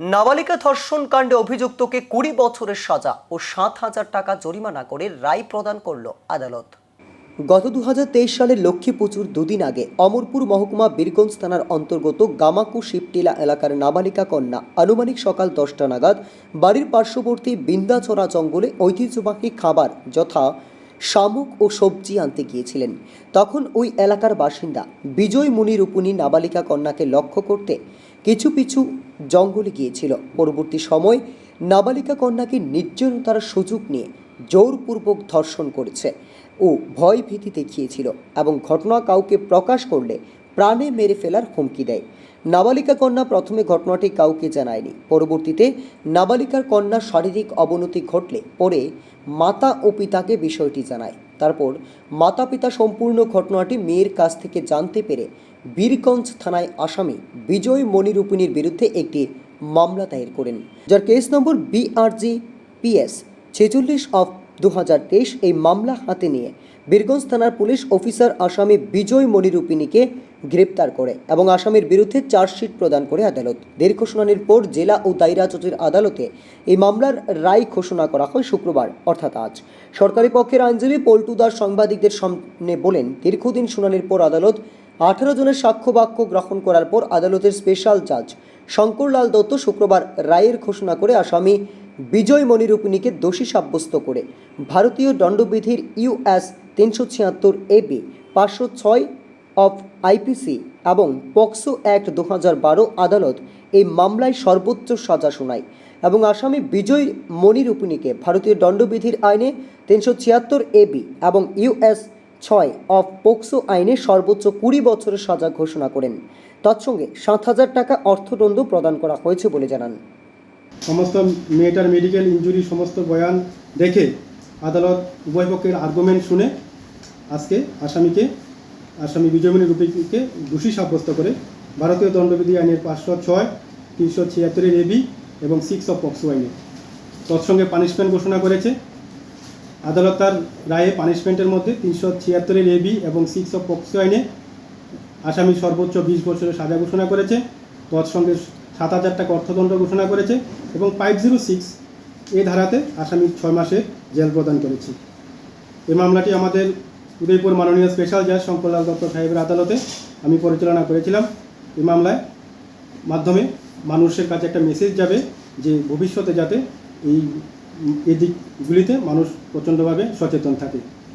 নাবালিকা ধর্ষণ কাণ্ডে অভিযুক্তকে কুড়ি বছরের সাজা ও সাত হাজার টাকা জরিমানা করে রায় প্রদান করল আদালত। গত দু সালের লক্ষ্মী পুজোর দুদিন আগে অমরপুর মহকুমা বীরগঞ্জ থানার অন্তর্গত গামাকু শিবটিলা এলাকার নাবালিকা কন্যা আনুমানিক সকাল দশটা নাগাদ বাড়ির পার্শ্ববর্তী বিন্দাছড়া জঙ্গলে ঐতিহ্যবাহী খাবার যথা শামুক ও সবজি আনতে গিয়েছিলেন। তখন ওই এলাকার বাসিন্দা বিজয় মুনি রূপুনি নাবালিকা কন্যাকে লক্ষ্য করতে কিছু পিছু জঙ্গলে গিয়েছিল। পরবর্তী সময় নাবালিকা কন্যাকে নির্জনতার সুযোগ নিয়ে জোরপূর্বক ধর্ষণ করেছে ও ভয় ভীতি দেখিয়েছিল এবং ঘটনা কাউকে প্রকাশ করলে প্রাণে মেরে ফেলার হুমকি দেয়। নাবালিকা কন্যা প্রথমে ঘটনাটি কাউকে জানায়নি। পরবর্তীতে নাবালিকার কন্যা শারীরিক অবনতি ঘটলে পরে মাতা ও পিতাকে বিষয়টি জানায়। তারপর মাতা পিতা সম্পূর্ণ ঘটনাটি মেয়ের কাছ থেকে জানতে পেরে বীরগঞ্জ থানায় আসামি বিজয় মণিরূপিণীর বিরুদ্ধে একটি মামলা দায়ের করেন। যার কেস নম্বর বিআরজি পিএস ছেচল্লিশ অফ দু হাজার তেইশ এই মামলা হাতে নিয়ে বীরগঞ্জ থানার পুলিশ অফিসার আসামি বিজয় মণিরূপিণীকে গ্রেপ্তার করে এবং আসামির বিরুদ্ধে চার্জশিট প্রদান করে আদালত। দীর্ঘ শুনানির পর জেলা ও দায়রা জজের আদালতে এই মামলার রায় ঘোষণা করা হয় শুক্রবার, অর্থাৎ আজ। সরকারি পক্ষের আইনজীবী পল্টু দাস সাংবাদিকদের সামনে বলেন, দীর্ঘদিন শুনানির পর আদালত আঠারো জনের সাক্ষ্য বাক্য গ্রহণ করার পর আদালতের স্পেশাল জাজ শঙ্করলাল দত্ত শুক্রবার রায়ের ঘোষণা করে আসামি বিজয় মণিরূপিণীকে দোষী সাব্যস্ত করে। ভারতীয় দণ্ডবিধির ইউএস তিনশো ছিয়াত্তর এবি পাঁচশো ছয় অফ আইপিসি এবং পক্সো অ্যাক্ট দু হাজার বারো আদালত এই মামলায় সর্বোচ্চ সাজা শোনায় এবং আসামি বিজয় মণিরূপিণীকে ভারতীয় দণ্ডবিধির আইনে তিনশো ছিয়াত্তর এবি এবং ইউএস ছয় অফ পোক্সো আইনে সর্বোচ্চ কুড়ি বছরের সাজা ঘোষণা করেন। তৎসঙ্গে সাত হাজার টাকা অর্থদণ্ড প্রদান করা হয়েছে বলে জানান। সমস্ত মেয়েটার মেডিকেল ইঞ্জুরি সমস্ত বয়ান দেখে আদালত উভয় পক্ষের আর্গুমেন্ট শুনে আজকে আসামিকে আসামি বিজয়মণি রূপীকে দোষী সাব্যস্ত করে। ভারতীয় দণ্ডবিধি আইনের পাঁচশো ছয়, তিনশো ছিয়াত্তরের এবি এবং সিক্স অফ পক্সো আইনে তৎসঙ্গে পানিশমেন্ট ঘোষণা করেছে। আদালত তার রায়ে পানিশমেন্টের মধ্যে তিনশো ছিয়াত্তরের এবি এবং সিক্স অফ পক্সো আইনে আসামি সর্বোচ্চ বিশ বছরের সাজা ঘোষণা করেছে। তৎসঙ্গে সাত হাজার টাকা অর্থদণ্ড ঘোষণা করেছে এবং ফাইভ জিরো সিক্স এ ধারাতে আসামি ছয় মাসের জেল প্রদান করেছে। এই মামলাটি আমাদের উদয়পুর মাননীয় স্পেশাল জাজ শঙ্করলাল দত্ত সাহেবের আদালতে আমি পরিচালনা করেছিলাম। এই মামলায় মাধ্যমে মানুষের কাছে একটা মেসেজ যাবে যে ভবিষ্যতে যাতে এই এদিকগুলিতে মানুষ প্রচণ্ডভাবে সচেতন থাকে।